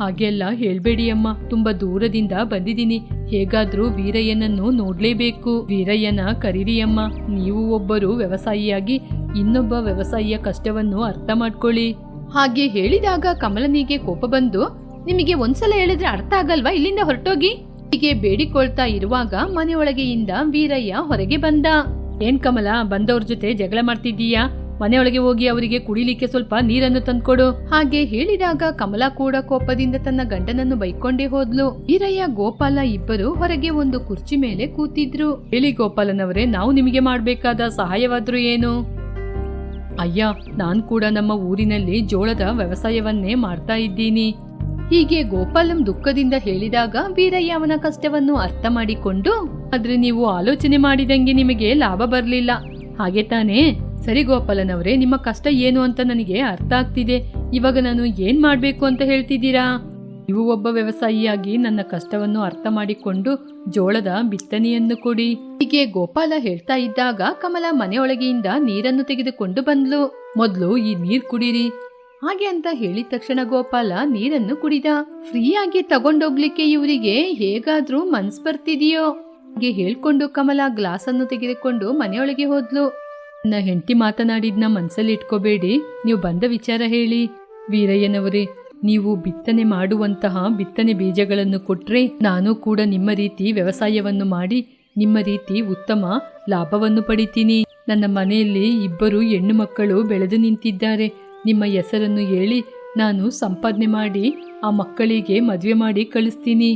[SPEAKER 2] ಹಾಗೆಲ್ಲ ಹೇಳಬೇಡಿ ಅಮ್ಮ, ತುಂಬಾ ದೂರದಿಂದ ಬಂದಿದ್ದೀನಿ. ಹೇಗಾದ್ರೂ ವೀರಯ್ಯನನ್ನು ನೋಡ್ಲೇಬೇಕು. ವೀರಯ್ಯನ ಕರೀರಿಯಮ್ಮ, ನೀವು ಒಬ್ಬರು ವ್ಯವಸಾಯಿಯಾಗಿ ಇನ್ನೊಬ್ಬ ವ್ಯವಸಾಯಿಯ ಕಷ್ಟವನ್ನು ಅರ್ಥ ಮಾಡ್ಕೊಳ್ಳಿ. ಹಾಗೆ ಹೇಳಿದಾಗ ಕಮಲನಿಗೆ ಕೋಪ ಬಂದು, ನಿಮಗೆ ಒಂದ್ಸಲ ಹೇಳಿದ್ರೆ ಅರ್ಥ ಆಗಲ್ವಾ ಇಲ್ಲಿಂದ ಹೊರಟೋಗಿ? ಹೀಗೆ ಬೇಡಿಕೊಳ್ತಾ ಇರುವಾಗ ಮನೆಯೊಳಗೆಯಿಂದ ವೀರಯ್ಯ ಹೊರಗೆ ಬಂದ. ಏನ್ ಕಮಲ, ಬಂದವ್ರ ಜೊತೆ ಜಗಳ ಮಾಡ್ತಿದ್ದೀಯಾ? ಮನೆಯೊಳಗೆ ಹೋಗಿ ಅವರಿಗೆ ಕುಡಿಲಿಕ್ಕೆ ಸ್ವಲ್ಪ ನೀರನ್ನು ತಂದ್ಕೊಡು. ಹಾಗೆ ಹೇಳಿದಾಗ ಕಮಲಾ ಕೂಡ ಕೋಪದಿಂದ ತನ್ನ ಗಂಡನನ್ನು ಬೈಕೊಂಡೇ ಹೋದ್ಲು. ವೀರಯ್ಯ ಗೋಪಾಲ ಇಬ್ಬರು ಹೊರಗೆ ಒಂದು ಕುರ್ಚಿ ಮೇಲೆ ಕೂತಿದ್ರು. ಹೇಳಿ ಗೋಪಾಲನವರೇ, ನಾವು ನಿಮಗೆ ಮಾಡಬೇಕಾದ ಸಹಾಯವಾದ್ರೂ ಏನು? ಅಯ್ಯ, ನಾನ್ ಕೂಡ ನಮ್ಮ ಊರಿನಲ್ಲಿ ಜೋಳದ ವ್ಯವಸಾಯವನ್ನೇ ಮಾಡ್ತಾ ಇದ್ದೀನಿ. ಹೀಗೆ ಗೋಪಾಲಂ ದುಃಖದಿಂದ ಹೇಳಿದಾಗ ವೀರಯ್ಯ ಅವನ ಕಷ್ಟವನ್ನು ಅರ್ಥ ಮಾಡಿಕೊಂಡು, ಆದ್ರೆ ನೀವು ಆಲೋಚನೆ ಮಾಡಿದಂಗೆ ನಿಮಗೆ ಲಾಭ ಬರಲಿಲ್ಲ. ಹಾಗೆ ತಾನೇ? ಸರಿ ಗೋಪಾಲನವರೇ, ನಿಮ್ಮ ಕಷ್ಟ ಏನು ಅಂತ ನನಗೆ ಅರ್ಥ ಆಗ್ತಿದೆ. ಇವಾಗ ನಾನು ಏನ್ ಮಾಡ್ಬೇಕು ಅಂತ ಹೇಳ್ತಿದ್ದೀರಾ? ನೀವು ಒಬ್ಬ ವ್ಯವಸಾಯಿಯಾಗಿ ನನ್ನ ಕಷ್ಟವನ್ನು ಅರ್ಥ ಮಾಡಿಕೊಂಡು ಜೋಳದ ಬಿತ್ತನೆಯನ್ನು ಕೊಡಿ. ಹೀಗೆ ಗೋಪಾಲ ಹೇಳ್ತಾ ಇದ್ದಾಗ ಕಮಲ ಮನೆಯೊಳಗೆಯಿಂದ ನೀರನ್ನು ತೆಗೆದುಕೊಂಡು ಬಂದ್ಲು. ಮೊದ್ಲು ಈ ನೀರ್ ಕುಡೀರಿ. ಹಾಗೆ ಅಂತ ಹೇಳಿದ ತಕ್ಷಣ ಗೋಪಾಲ ನೀರನ್ನು ಕುಡಿದ. ಫ್ರೀಯಾಗಿ ತಗೊಂಡೋಗ್ಲಿಕ್ಕೆ ಇವರಿಗೆ ಹೇಗಾದ್ರೂ ಮನ್ಸ್ ಬರ್ತಿದೆಯೋ? ಹೇಳ್ಕೊಂಡು ಕಮಲ ಗ್ಲಾಸ್ ಅನ್ನು ತೆಗೆದುಕೊಂಡು ಮನೆಯೊಳಗೆ ಹೋದ್ಲು. ನನ್ನ ಹೆಂಡತಿ ಮಾತನಾಡಿದ್ನ ಮನ್ಸಲ್ಲಿ ಇಟ್ಕೋಬೇಡಿ. ನೀವು ಬಂದ ವಿಚಾರ ಹೇಳಿ. ವೀರಯ್ಯನವರೇ, ನೀವು ಬಿತ್ತನೆ ಮಾಡುವಂತಹ ಬಿತ್ತನೆ ಬೀಜಗಳನ್ನು ಕೊಟ್ರೆ ನಾನು ಕೂಡ ನಿಮ್ಮ ರೀತಿ ವ್ಯವಸಾಯವನ್ನು ಮಾಡಿ, ನಿಮ್ಮ ರೀತಿ ಉತ್ತಮ ಲಾಭವನ್ನು ಪಡಿತೀನಿ. ನನ್ನ ಮನೆಯಲ್ಲಿ ಇಬ್ಬರು ಹೆಣ್ಣು ಮಕ್ಕಳು ಬೆಳೆದು ನಿಂತಿದ್ದಾರೆ. ನಿಮ್ಮ ಹೆಸರನ್ನು ಹೇಳಿ ನಾನು ಸಂಪಾದನೆ ಮಾಡಿ, ಆ ಮಕ್ಕಳಿಗೆ ಮದುವೆ ಮಾಡಿ ಕಳಿಸ್ತೀನಿ.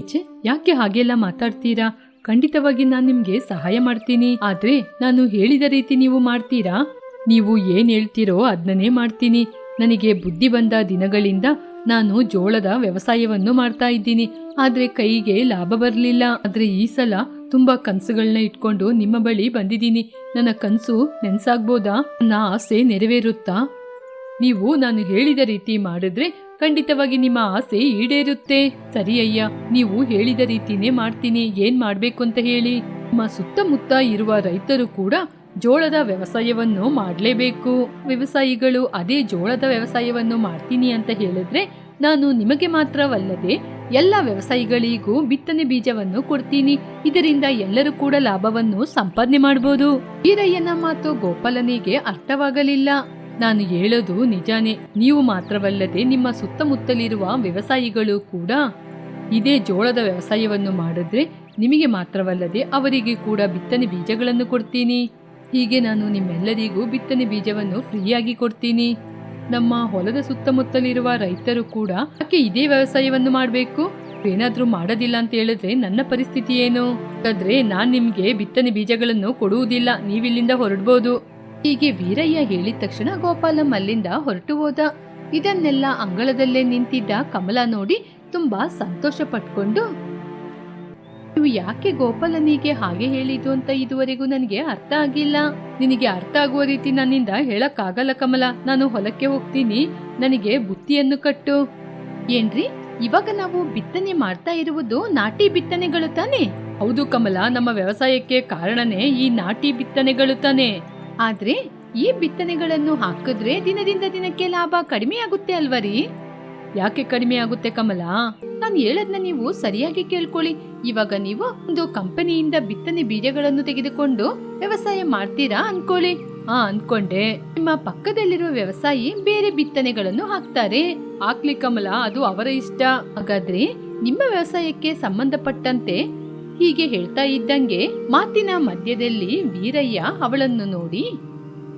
[SPEAKER 2] ಯಾಕೆ ಹಾಗೆಲ್ಲ ಮಾತಾಡ್ತೀರಾ? ಖಂಡಿತವಾಗಿ ನಾನು ನಿಮ್ಗೆ ಸಹಾಯ ಮಾಡ್ತೀನಿ. ಆದ್ರೆ ನಾನು ಹೇಳಿದ ರೀತಿ ನೀವು ಮಾಡ್ತೀರಾ? ನೀವು ಏನ್ ಹೇಳ್ತೀರೋ ಅದನ್ನೇ ಮಾಡ್ತೀನಿ. ನನಗೆ ಬುದ್ಧಿ ಬಂದ ದಿನಗಳಿಂದ ನಾನು ಜೋಳದ ವ್ಯವಸಾಯವನ್ನು ಮಾಡ್ತಾ ಇದ್ದೀನಿ. ಆದ್ರೆ ಕೈಗೆ ಲಾಭ ಬರಲಿಲ್ಲ. ಆದ್ರೆ ಈ ಸಲ ತುಂಬಾ ಕನಸುಗಳನ್ನ ಇಟ್ಕೊಂಡು ನಿಮ್ಮ ಬಳಿ ಬಂದಿದ್ದೀನಿ. ನನ್ನ ಕನಸು ನೆನ್ಸಾಗ್ಬೋದಾ? ನನ್ನ ಆಸೆ ನೆರವೇರುತ್ತಾ? ನೀವು ನಾನು ಹೇಳಿದ ರೀತಿ ಮಾಡಿದ್ರೆ ಖಂಡಿತವಾಗಿ ನಿಮ್ಮ ಆಸೆ ಈಡೇರುತ್ತೆ. ಸರಿ ಅಯ್ಯ ನೀವು ಹೇಳಿದ ರೀತಿನೇ ಮಾಡ್ತೀನಿ. ಏನ್ ಮಾಡ್ಬೇಕು ಅಂತ ಹೇಳಿ. ನಿಮ್ಮ ಸುತ್ತಮುತ್ತ ಇರುವ ರೈತರು ಕೂಡ ಜೋಳದ ವ್ಯವಸಾಯವನ್ನು ಮಾಡಲೇಬೇಕು. ವ್ಯವಸಾಯಿಗಳು ಅದೇ ಜೋಳದ ವ್ಯವಸಾಯವನ್ನು ಮಾಡ್ತೀನಿ ಅಂತ ಹೇಳಿದ್ರೆ ನಾನು ನಿಮಗೆ ಮಾತ್ರವಲ್ಲದೆ ಎಲ್ಲ ವ್ಯವಸಾಯಿಗಳಿಗೂ ಬಿತ್ತನೆ ಬೀಜವನ್ನು ಕೊಡ್ತೀನಿ. ಇದರಿಂದ ಎಲ್ಲರೂ ಕೂಡ ಲಾಭವನ್ನು ಸಂಪಾದನೆ ಮಾಡಬಹುದು ಈರಯ್ಯನ ಮಾತು ಗೋಪಾಲನಿಗೆ ಅರ್ಥವಾಗಲಿಲ್ಲ. ನಾನು ಹೇಳೋದು ನಿಜಾನೇ. ನೀವು ಮಾತ್ರವಲ್ಲದೆ ನಿಮ್ಮ ಸುತ್ತಮುತ್ತಲಿರುವ ವ್ಯವಸಾಯಿಗಳು ಕೂಡ ಇದೇ ಜೋಳದ ವ್ಯವಸಾಯವನ್ನು ಮಾಡಿದ್ರೆ ನಿಮಗೆ ಮಾತ್ರವಲ್ಲದೆ ಅವರಿಗೆ ಕೂಡ ಬಿತ್ತನೆ ಬೀಜಗಳನ್ನು ಕೊಡ್ತೀನಿ. ಹೀಗೆ ನಾನು ನಿಮ್ಮೆಲ್ಲರಿಗೂ ಬಿತ್ತನೆ ಬೀಜವನ್ನು ಫ್ರೀಯಾಗಿ ಕೊಡ್ತೀನಿ. ನಮ್ಮ ಹೊಲದ ಸುತ್ತಮುತ್ತಲಿರುವ ರೈತರು ಕೂಡ ಯಾಕೆ ಇದೇ ವ್ಯವಸಾಯವನ್ನು ಮಾಡಬೇಕು? ಏನಾದರೂ ಮಾಡೋದಿಲ್ಲ ಅಂತ ಹೇಳಿದ್ರೆ ನನ್ನ ಪರಿಸ್ಥಿತಿ ಏನು? ಹಾಗಾದ್ರೆ ನಾನ್ ನಿಮಗೆ ಬಿತ್ತನೆ ಬೀಜಗಳನ್ನು ಕೊಡುವುದಿಲ್ಲ. ನೀವಿಲ್ಲಿಂದ ಹೊರಡ್ಬೋದು. ಹೀಗೆ ವೀರಯ್ಯ ಹೇಳಿದ ತಕ್ಷಣ ಗೋಪಾಲಂ ಅಲ್ಲಿಂದ ಹೊರಟು ಹೋದ. ಇದನ್ನೆಲ್ಲ ಅಂಗಳದಲ್ಲೇ ನಿಂತಿದ್ದ ಕಮಲ ನೋಡಿ ತುಂಬಾ ಸಂತೋಷ ಪಟ್ಕೊಂಡು, ನೀವು ಯಾಕೆ ಗೋಪಾಲನಿಗೆ ಹಾಗೆ ಹೇಳಿದ್ದು ಅಂತ ಇದುವರೆಗೂ ನನಗೆ ಅರ್ಥ ಆಗಿಲ್ಲ. ನಿನಗೆ ಅರ್ಥ ಆಗುವ ರೀತಿ ನನ್ನಿಂದ ಹೇಳಕ್ಕಾಗಲ್ಲ ಕಮಲ. ನಾನು ಹೊಲಕ್ಕೆ ಹೋಗ್ತೀನಿ. ನನಗೆ ಬುತ್ತಿಯನ್ನು ಕಟ್ಟು. ಏನ್ರಿ? ಇವಾಗ ನಾವು ಬಿತ್ತನೆ ಮಾಡ್ತಾ ಇರುವುದು ನಾಟಿ ಬಿತ್ತನೆಗಳು ತಾನೆ? ಹೌದು ಕಮಲ. ನಮ್ಮ ವ್ಯವಸಾಯಕ್ಕೆ ಕಾರಣನೇ ಈ ನಾಟಿ ಬಿತ್ತನೆಗಳು ತಾನೆ. ಆದ್ರೆ ಈ ಬಿತ್ತನೆಗಳನ್ನು ಹಾಕಿದ್ರೆ ದಿನದಿಂದ ದಿನಕ್ಕೆ ಲಾಭ ಕಡಿಮೆ ಆಗುತ್ತೆ ಅಲ್ವರಿ? ಯಾಕೆ ಕಡಿಮೆ ಆಗುತ್ತೆ ಕಮಲ? ನಾನು ಹೇಳದ್ನ ನೀವು ಸರಿಯಾಗಿ ಕೇಳ್ಕೊಳ್ಳಿ. ಇವಾಗ ನೀವು ಒಂದು ಕಂಪನಿಯಿಂದ ಬಿತ್ತನೆ ಬೀಜಗಳನ್ನು ತೆಗೆದುಕೊಂಡು ವ್ಯವಸಾಯ ಮಾಡ್ತೀರಾ ಅನ್ಕೊಳ್ಳಿ. ಆ ಅನ್ಕೊಂಡೆ. ನಿಮ್ಮ ಪಕ್ಕದಲ್ಲಿರುವ ವ್ಯವಸಾಯಿ ಬೇರೆ ಬಿತ್ತನೆಗಳನ್ನು ಹಾಕ್ತಾರೆ. ಹಾಕ್ಲಿ ಕಮಲ, ಅದು ಅವರ ಇಷ್ಟ. ಹಾಗಾದ್ರೆ ನಿಮ್ಮ ವ್ಯವಸಾಯಕ್ಕೆ ಸಂಬಂಧಪಟ್ಟಂತೆ ಹೀಗೆ ಹೇಳ್ತಾ ಇದ್ದಂಗೆ ಮಾತಿನ ಮಧ್ಯದಲ್ಲಿ ವೀರಯ್ಯ ಅವಳನ್ನು ನೋಡಿ,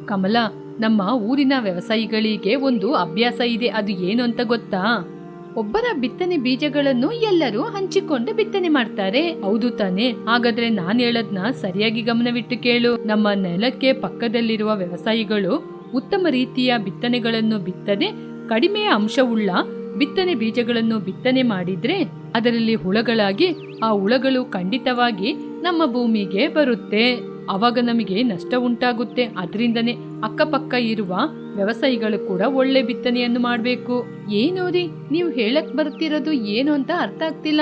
[SPEAKER 2] ಕಮಲ, ನಮ್ಮ ಊರಿನ ವ್ಯವಸಾಯಿಗಳಿಗೆ ಒಂದು ಅಭ್ಯಾಸ ಇದೆ, ಅದು ಏನು ಅಂತ ಗೊತ್ತಾ? ಒಬ್ಬರ ಬಿತ್ತನೆ ಬೀಜಗಳನ್ನು ಎಲ್ಲರೂ ಹಂಚಿಕೊಂಡು ಬಿತ್ತನೆ ಮಾಡ್ತಾರೆ. ಹೌದು ತಾನೆ, ಹಾಗಾದ್ರೆ ನಾನು ಹೇಳದ್ನ ಸರಿಯಾಗಿ ಗಮನವಿಟ್ಟು ಕೇಳು. ನಮ್ಮ ನೆಲಕ್ಕೆ ಪಕ್ಕದಲ್ಲಿರುವ ವ್ಯವಸಾಯಿಗಳು ಉತ್ತಮ ರೀತಿಯ ಬಿತ್ತನೆಗಳನ್ನು ಬಿತ್ತದೆ ಕಡಿಮೆ ಅಂಶವುಳ್ಳ ಬಿತ್ತನೆ ಬೀಜಗಳನ್ನು ಬಿತ್ತನೆ ಮಾಡಿದ್ರೆ ಅದರಲ್ಲಿ ಹುಳಗಳಾಗಿ ಆ ಹುಳಗಳು ಖಂಡಿತವಾಗಿ ನಮ್ಮ ಭೂಮಿಗೆ ಬರುತ್ತೆ. ಅವಾಗ ನಮಗೆ ನಷ್ಟ ಉಂಟಾಗುತ್ತೆ. ಅದರಿಂದನೇ ಅಕ್ಕಪಕ್ಕ ಇರುವ ವ್ಯವಸಾಯಿಗಳು ಕೂಡ ಒಳ್ಳೆ ಬಿತ್ತನೆಯನ್ನು ಮಾಡಬೇಕು. ಏನೋರಿ ನೀವು ಹೇಳಕ್ ಬರ್ತಿರೋದು ಏನು ಅಂತ ಅರ್ಥ ಆಗ್ತಿಲ್ಲ.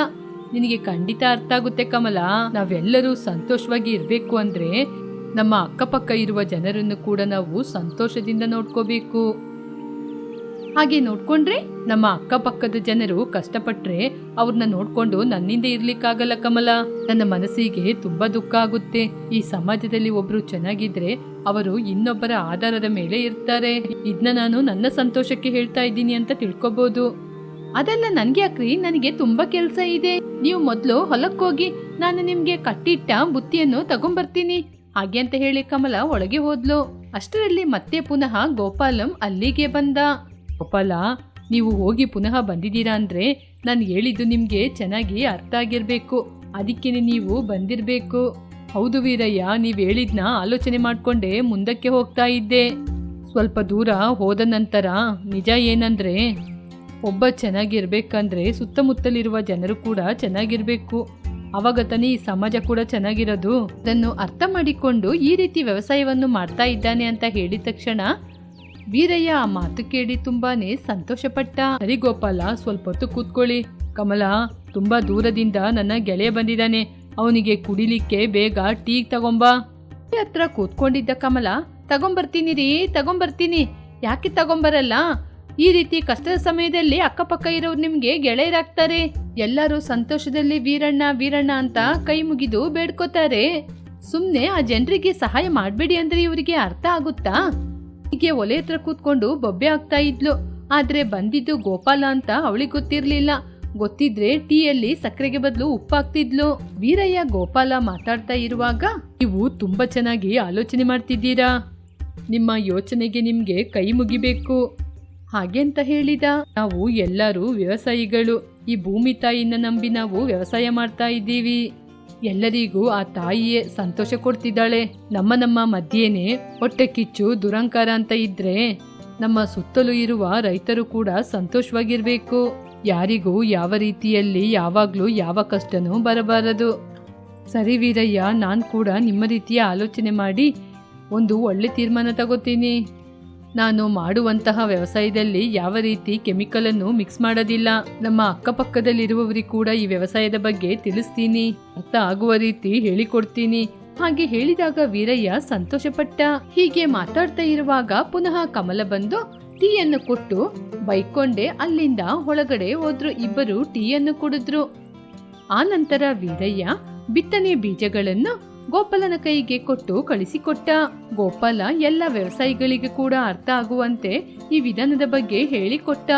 [SPEAKER 2] ನಿನಗೆ ಖಂಡಿತ ಅರ್ಥ ಆಗುತ್ತೆ ಕಮಲ. ನಾವೆಲ್ಲರೂ ಸಂತೋಷವಾಗಿ ಇರಬೇಕು ಅಂದ್ರೆ ನಮ್ಮ ಅಕ್ಕಪಕ್ಕ ಇರುವ ಜನರನ್ನು ಕೂಡ ನಾವು ಸಂತೋಷದಿಂದ ನೋಡ್ಕೋಬೇಕು. ಹಾಗೆ ನೋಡ್ಕೊಂಡ್ರೆ ನಮ್ಮ ಅಕ್ಕಪಕ್ಕದ ಜನರು ಕಷ್ಟಪಟ್ರೆ ಅವ್ರನ್ನ ನೋಡ್ಕೊಂಡು ನನ್ನಿಂದ ಇರ್ಲಿಕ್ಕಾಗಲ್ಲ ಕಮಲ. ನನ್ನ ಮನಸ್ಸಿಗೆ ತುಂಬಾ ದುಃಖ ಆಗುತ್ತೆ. ಈ ಸಮಾಜದಲ್ಲಿ ಒಬ್ರು ಚೆನ್ನಾಗಿದ್ರೆ ಅವರು ಇನ್ನೊಬ್ಬರ ಆಧಾರದ ಮೇಲೆ ಇರ್ತಾರೆ. ಇದನ್ನ ನಾನು ನನ್ನ ಸಂತೋಷಕ್ಕೆ ಹೇಳ್ತಾ ಇದ್ದೀನಿ ಅಂತ ತಿಳ್ಕೊಬಹುದು ಅದೆಲ್ಲ ನನ್ಗೆ ಅಕ್ರಿ ನನಗೆ ತುಂಬಾ ಕೆಲಸ ಇದೆ. ನೀವು ಮೊದ್ಲು ಹೊಲಕ್ಕೋಗಿ ನಾನು ನಿಮ್ಗೆ ಕಟ್ಟಿಟ್ಟ ಬುತ್ತಿಯನ್ನು ತಗೊಂಬರ್ತೀನಿ. ಹಾಗೆ ಅಂತ ಹೇಳಿ ಕಮಲ ಒಳಗೆ ಹೋದ್ಲು. ಅಷ್ಟರಲ್ಲಿ ಮತ್ತೆ ಪುನಃ ಗೋಪಾಲಂ ಅಲ್ಲಿಗೆ ಬಂದ. ಗೋಪಾಲ, ನೀವು ಹೋಗಿ ಪುನಃ ಬಂದಿದ್ದೀರಾ ಅಂದ್ರೆ ನಾನು ಹೇಳಿದ್ದು ನಿಮ್ಗೆ ಚೆನ್ನಾಗಿ ಅರ್ಥ ಆಗಿರ್ಬೇಕು. ಅದಕ್ಕೇನೆ ನೀವು ಬಂದಿರಬೇಕು. ಹೌದು ವೀರಯ್ಯ, ನೀವು ಹೇಳಿದ್ನ ಆಲೋಚನೆ ಮಾಡ್ಕೊಂಡೆ ಮುಂದಕ್ಕೆ ಹೋಗ್ತಾ ಇದ್ದೆ. ಸ್ವಲ್ಪ ದೂರ ಹೋದ ನಂತರ ನಿಜ ಏನಂದ್ರೆ, ಒಬ್ಬ ಚೆನ್ನಾಗಿರ್ಬೇಕಂದ್ರೆ ಸುತ್ತಮುತ್ತಲಿರುವ ಜನರು ಕೂಡ ಚೆನ್ನಾಗಿರ್ಬೇಕು. ಅವಾಗ ತಾನೇ ಈ ಸಮಾಜ ಕೂಡ ಚೆನ್ನಾಗಿರೋದು. ಅದನ್ನು ಅರ್ಥ ಮಾಡಿಕೊಂಡು ಈ ರೀತಿ ವ್ಯವಸಾಯವನ್ನು ಮಾಡ್ತಾ ಇದ್ದಾನೆ ಅಂತ ಹೇಳಿದ ತಕ್ಷಣ ವೀರಯ್ಯ, ಆ ಮಾತು ಕೇಳಿ ತುಂಬಾನೇ ಸಂತೋಷಪಟ್ಟ. ಸರಿ ಗೋಪಾಲ, ಸ್ವಲ್ಪ ಹೊತ್ತು ಕೂತ್ಕೊಳ್ಳಿ. ಕಮಲ ತುಂಬಾ ದೂರದಿಂದ ನನ್ನ ಗೆಳೆಯ ಬಂದಿದ್ದಾನೆ. ಅವನಿಗೆ ಕುಡಿಲಿಕ್ಕೆ ಬೇಗ ಟೀ ತಗೊಂಬ. ಹತ್ರ ಕೂತ್ಕೊಂಡಿದ್ದ ಕಮಲ, ತಗೊಂಬರ್ತೀನಿ ರೀ, ತಗೊಂಬರ್ತೀನಿ. ಯಾಕೆ ತಗೊಂಬರಲ್ಲ? ಈ ರೀತಿ ಕಷ್ಟದ ಸಮಯದಲ್ಲಿ ಅಕ್ಕಪಕ್ಕ ಇರೋರು ನಿಮ್ಗೆ ಗೆಳೆಯರಾಗ್ತಾರೆ. ಎಲ್ಲರೂ ಸಂತೋಷದಲ್ಲಿ ವೀರಣ್ಣ ವೀರಣ್ಣ ಅಂತ ಕೈ ಮುಗಿದು ಬೇಡ್ಕೋತಾರೆ. ಸುಮ್ನೆ ಆ ಜನರಿಗೆ ಸಹಾಯ ಮಾಡಬೇಡಿ ಅಂದ್ರೆ ಇವರಿಗೆ ಅರ್ಥ ಆಗುತ್ತಾ? ಹೀಗೆ ಒಲೆ ಹತ್ರ ಕೂತ್ಕೊಂಡು ಬೊಬ್ಬೆ ಆಗ್ತಾ ಇದ್ಲು. ಆದ್ರೆ ಬಂದಿದ್ದು ಗೋಪಾಲ ಅಂತ ಅವಳಿಗೆ ಗೊತ್ತಿರ್ಲಿಲ್ಲ. ಗೊತ್ತಿದ್ರೆ ಟೀಯಲ್ಲಿ ಸಕ್ಕರೆಗೆ ಬದಲು ಉಪ್ಪಾಗ್ತಿದ್ಲು ವೀರಯ್ಯ ಗೋಪಾಲ ಮಾತಾಡ್ತಾ ಇರುವಾಗ, ನೀವು ತುಂಬಾ ಚೆನ್ನಾಗಿ ಆಲೋಚನೆ ಮಾಡ್ತಿದ್ದೀರಾ? ನಿಮ್ಮ ಯೋಚನೆಗೆ ನಿಮ್ಗೆ ಕೈ ಮುಗಿಬೇಕು. ಹಾಗೆ ಅಂತ ಹೇಳಿದ. ನಾವು ಎಲ್ಲರೂ ವ್ಯವಸಾಯಿಗಳು. ಈ ಭೂಮಿ ತಾಯಿನ ನಂಬಿ ನಾವು ವ್ಯವಸಾಯ ಮಾಡ್ತಾ ಇದ್ದೀವಿ. ಎಲ್ಲರಿಗೂ ಆ ತಾಯಿಯೇ ಸಂತೋಷ ಕೊಡ್ತಿದ್ದಾಳೆ. ನಮ್ಮ ನಮ್ಮ ಮಧ್ಯೇನೆ ಹೊಟ್ಟೆ ಕಿಚ್ಚು, ದುರಂಕಾರ ಅಂತ ಇದ್ರೆ ನಮ್ಮ ಸುತ್ತಲೂ ಇರುವ ರೈತರು ಕೂಡ ಸಂತೋಷವಾಗಿರ್ಬೇಕು. ಯಾರಿಗೂ ಯಾವ ರೀತಿಯಲ್ಲಿ ಯಾವಾಗ್ಲೂ ಯಾವ ಕಷ್ಟನೂ ಬರಬಾರದು. ಸರಿ ವೀರಯ್ಯ, ನಾನು ಕೂಡ ನಿಮ್ಮ ರೀತಿಯ ಆಲೋಚನೆ ಮಾಡಿ ಒಂದು ಒಳ್ಳೆ ತೀರ್ಮಾನ ತಗೋತೀನಿ. ನಾನು ಮಾಡುವಂತಹ ವ್ಯವಸಾಯದಲ್ಲಿ ಯಾವ ರೀತಿ ಕೆಮಿಕಲ್ ಅನ್ನು ಮಿಕ್ಸ್ ಮಾಡೋದಿಲ್ಲ. ನಮ್ಮ ಅಕ್ಕಪಕ್ಕದಲ್ಲಿರುವವರಿಗೆ ಕೂಡ ಈ ವ್ಯವಸಾಯದ ಬಗ್ಗೆ ತಿಳಿಸ್ತೀನಿ. ಅರ್ಥ ಆಗುವ ರೀತಿ ಹೇಳಿಕೊಡ್ತೀನಿ. ಹಾಗೆ ಹೇಳಿದಾಗ ವೀರಯ್ಯ ಸಂತೋಷಪಟ್ಟ. ಹೀಗೆ ಮಾತಾಡ್ತಾ ಇರುವಾಗ ಪುನಃ ಕಮಲ ಬಂದು ಟೀಯನ್ನು ಕೊಟ್ಟು ಬೈಕೊಂಡೆ ಅಲ್ಲಿಂದ ಒಳಗಡೆ ಹೋದ್ರು ಇಬ್ಬರು ಟೀಯನ್ನು ಕುಡಿದ್ರು. ಆ ನಂತರ ವೀರಯ್ಯ ಬಿತ್ತನೆ ಬೀಜಗಳನ್ನು ಗೋಪಾಲನ ಕೈಗೆ ಕೊಟ್ಟು ಕಳಿಸಿಕೊಟ್ಟ. ಗೋಪಾಲ ಎಲ್ಲ ವ್ಯವಸಾಯಿಗಳಿಗೆ ಕೂಡ ಅರ್ಥ ಆಗುವಂತೆ ಈ ವಿಧಾನದ ಬಗ್ಗೆ ಹೇಳಿಕೊಟ್ಟ.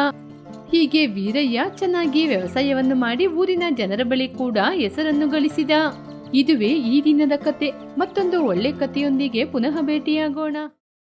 [SPEAKER 2] ಹೀಗೆ ವೀರಯ್ಯ ಚೆನ್ನಾಗಿ ವ್ಯವಸಾಯವನ್ನು ಮಾಡಿ ಊರಿನ ಜನರ ಬಳಿ ಕೂಡ ಹೆಸರನ್ನು ಗಳಿಸಿದ. ಇದುವೇ ಈ ದಿನದ ಕತೆ. ಮತ್ತೊಂದು ಒಳ್ಳೆ ಕಥೆಯೊಂದಿಗೆ ಪುನಃ ಭೇಟಿಯಾಗೋಣ.